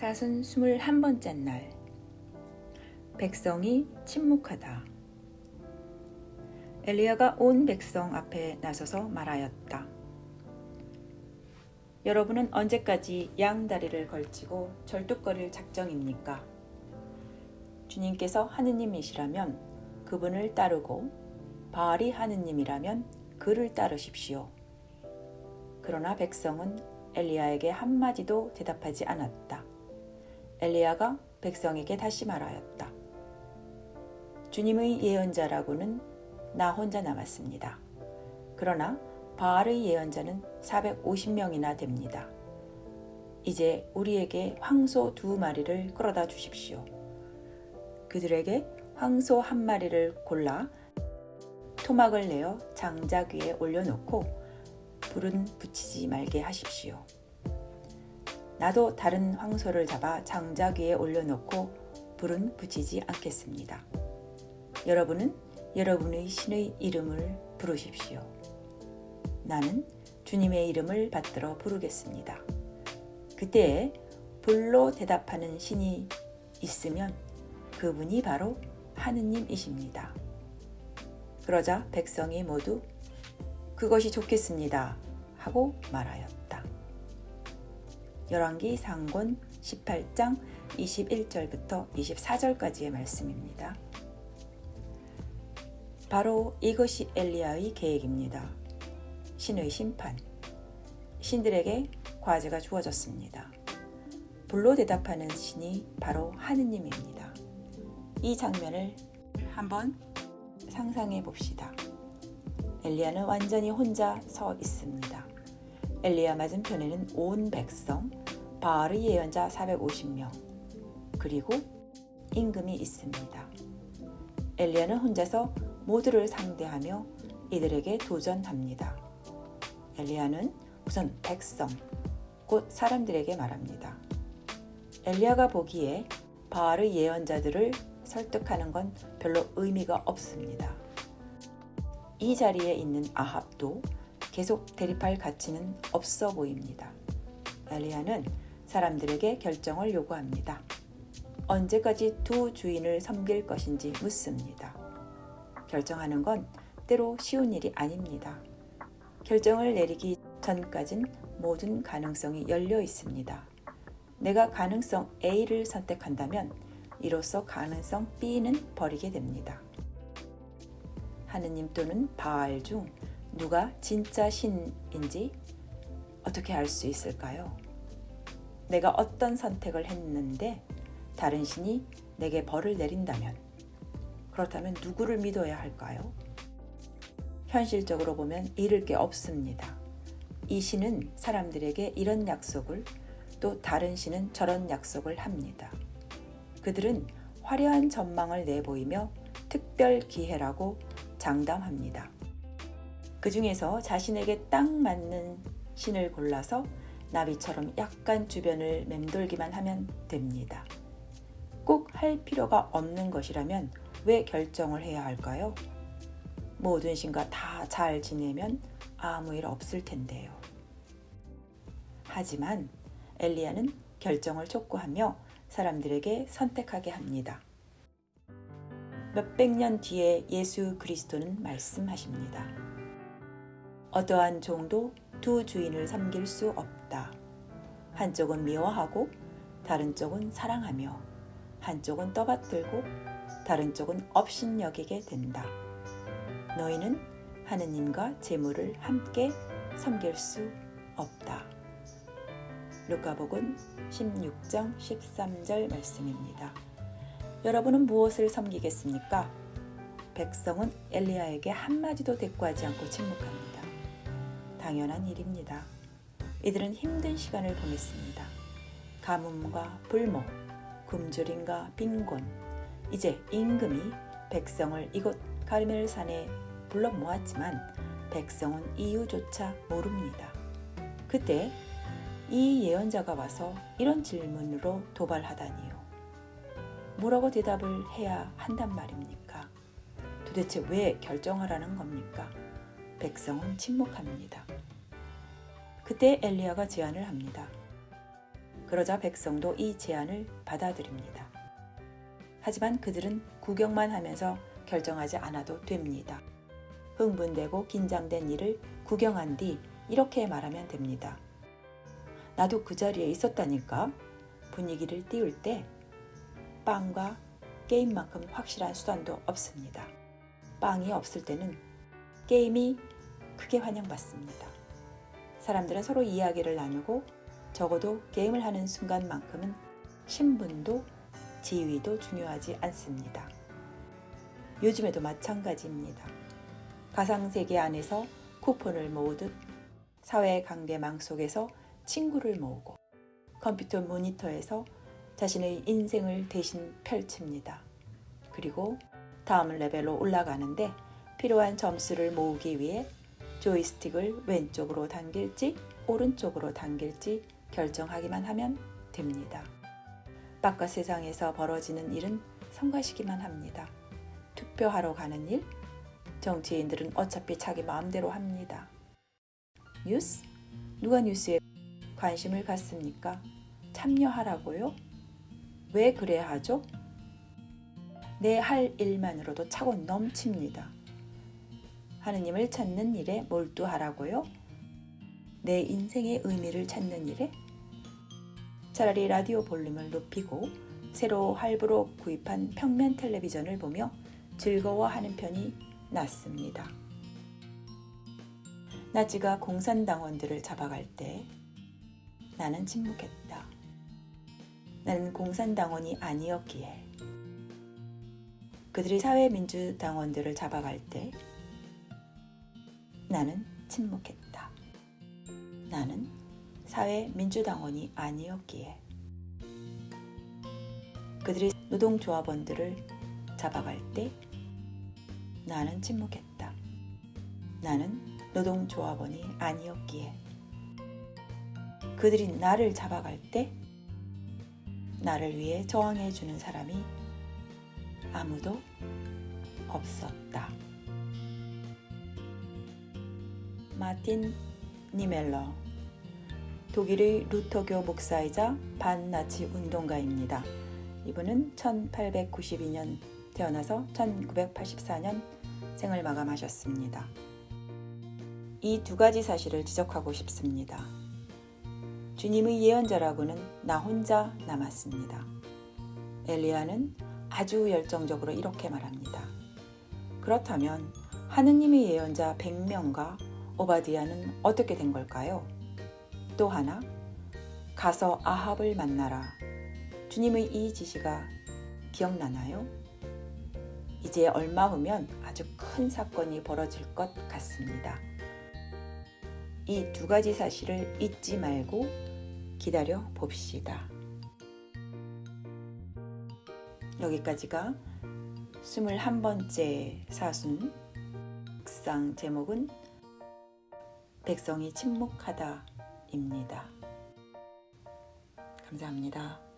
사순 스물한 번째 날 백성이 침묵하다. 엘리야가 온 백성 앞에 나서서 말하였다. 여러분은 언제까지 양다리를 걸치고 절뚝거릴 작정입니까? 주님께서 하느님이시라면 그분을 따르고 바알이 하느님이라면 그를 따르십시오. 그러나 백성은 엘리야에게 한마디도 대답하지 않았다. 엘리야가 백성에게 다시 말하였다. 주님의 예언자라고는 나 혼자 남았습니다. 그러나 바알의 예언자는 450명이나 됩니다. 이제 우리에게 황소 두 마리를 끌어다 주십시오. 그들에게 황소 한 마리를 골라 토막을 내어 장작 위에 올려놓고 불은 붙이지 말게 하십시오. 나도 다른 황소를 잡아 장작 위에 올려놓고 불은 붙이지 않겠습니다. 여러분은 여러분의 신의 이름을 부르십시오. 나는 주님의 이름을 받들어 부르겠습니다. 그때에 불로 대답하는 신이 있으면 그분이 바로 하느님이십니다. 그러자 백성이 모두 그것이 좋겠습니다. 하고 말하였다. 열왕기 상권 18장 21절부터 24절까지의 말씀입니다. 바로 이것이 엘리야의 계획입니다. 신의 심판. 신들에게 과제가 주어졌습니다. 불로 대답하는 신이 바로 하느님입니다. 이 장면을 한번 상상해 봅시다. 엘리야는 완전히 혼자 서 있습니다. 엘리야 맞은편에는 온 백성, 바알의 예언자 450명, 그리고 임금이 있습니다. 엘리야는 혼자서 모두를 상대하며 이들에게 도전합니다. 엘리야는 우선 백성, 곧 사람들에게 말합니다. 엘리야가 보기에 바알의 예언자들을 설득하는 건 별로 의미가 없습니다. 이 자리에 있는 아합도 계속 대립할 가치는 없어 보입니다. 엘리야는 사람들에게 결정을 요구합니다. 언제까지 두 주인을 섬길 것인지 묻습니다. 결정하는 건 때로 쉬운 일이 아닙니다. 결정을 내리기 전까진 모든 가능성이 열려 있습니다. 내가 가능성 A를 선택한다면 이로써 가능성 B는 버리게 됩니다. 하느님 또는 바알 중 누가 진짜 신인지 어떻게 알 수 있을까요? 내가 어떤 선택을 했는데 다른 신이 내게 벌을 내린다면 그렇다면 누구를 믿어야 할까요? 현실적으로 보면 잃을 게 없습니다. 이 신은 사람들에게 이런 약속을 또 다른 신은 저런 약속을 합니다. 그들은 화려한 전망을 내보이며 특별 기회라고 장담합니다. 그 중에서 자신에게 딱 맞는 신을 골라서 나비처럼 약간 주변을 맴돌기만 하면 됩니다. 꼭 할 필요가 없는 것이라면 왜 결정을 해야 할까요? 모든 신과 다 잘 지내면 아무 일 없을 텐데요. 하지만 엘리야는 결정을 촉구하며 사람들에게 선택하게 합니다. 몇백 년 뒤에 예수 그리스도는 말씀하십니다. 어떠한 종도 두 주인을 섬길 수 없다. 한쪽은 미워하고 다른 쪽은 사랑하며 한쪽은 떠받들고 다른 쪽은 업신여기게 된다. 너희는 하느님과 재물을 함께 섬길 수 없다. 루카복음 16장 13절 말씀입니다. 여러분은 무엇을 섬기겠습니까? 백성은 엘리야에게 한마디도 대꾸하지 않고 침묵합니다. 당연한 일입니다. 이들은 힘든 시간을 보냈습니다. 가뭄과 불목, 굶주림과 빈곤, 이제 임금이 백성을 이곳 가르멜산에 불러 모았지만 백성은 이유조차 모릅니다. 그때 이 예언자가 와서 이런 질문으로 도발하다니요. 뭐라고 대답을 해야 한단 말입니까? 도대체 왜 결정하라는 겁니까? 백성은 침묵합니다. 그때 엘리야가 제안을 합니다. 그러자 백성도 이 제안을 받아들입니다. 하지만 그들은 구경만 하면서 결정하지 않아도 됩니다. 흥분되고 긴장된 일을 구경한 뒤 이렇게 말하면 됩니다. 나도 그 자리에 있었다니까. 분위기를 띄울 때 빵과 게임만큼 확실한 수단도 없습니다. 빵이 없을 때는 게임이 크게 환영받습니다. 사람들은 서로 이야기를 나누고 적어도 게임을 하는 순간만큼은 신분도 지위도 중요하지 않습니다. 요즘에도 마찬가지입니다. 가상세계 안에서 쿠폰을 모으듯 사회 관계망 속에서 친구를 모으고 컴퓨터 모니터에서 자신의 인생을 대신 펼칩니다. 그리고 다음 레벨로 올라가는데 필요한 점수를 모으기 위해 조이스틱을 왼쪽으로 당길지 오른쪽으로 당길지 결정하기만 하면 됩니다. 바깥 세상에서 벌어지는 일은 성가시기만 합니다. 투표하러 가는 일, 정치인들은 어차피 자기 마음대로 합니다. 뉴스? 누가 뉴스에 관심을 갖습니까? 참여하라고요? 왜 그래야 하죠? 내 할 일만으로도 차고 넘칩니다. 하느님을 찾는 일에 몰두하라고요? 내 인생의 의미를 찾는 일에? 차라리 라디오 볼륨을 높이고 새로 할부로 구입한 평면 텔레비전을 보며 즐거워하는 편이 낫습니다. 나치가 공산당원들을 잡아갈 때 나는 침묵했다. 나는 공산당원이 아니었기에 그들이 사회민주당원들을 잡아갈 때 나는 침묵했다. 나는 사회민주당원이 아니었기에 그들이 노동조합원들을 잡아갈 때 나는 침묵했다. 나는 노동조합원이 아니었기에 그들이 나를 잡아갈 때 나를 위해 저항해 주는 사람이 아무도 없었다. 마틴 니멜러 독일의 루터교 목사이자 반나치 운동가입니다. 이분은 1892년 태어나서 1984년 생을 마감하셨습니다. 이 두 가지 사실을 지적하고 싶습니다. 주님의 예언자라고는 나 혼자 남았습니다. 엘리야는 아주 열정적으로 이렇게 말합니다. 그렇다면 하느님의 예언자 100명과 오바디아는 어떻게 된 걸까요? 또 하나, 가서 아합을 만나라. 주님의 이 지시가 기억나나요? 이제 얼마 후면 아주 큰 사건이 벌어질 것 같습니다. 이 두 가지 사실을 잊지 말고 기다려 봅시다. 여기까지가 21번째 사순 묵상 제목은 백성이 침묵하다입니다. 감사합니다.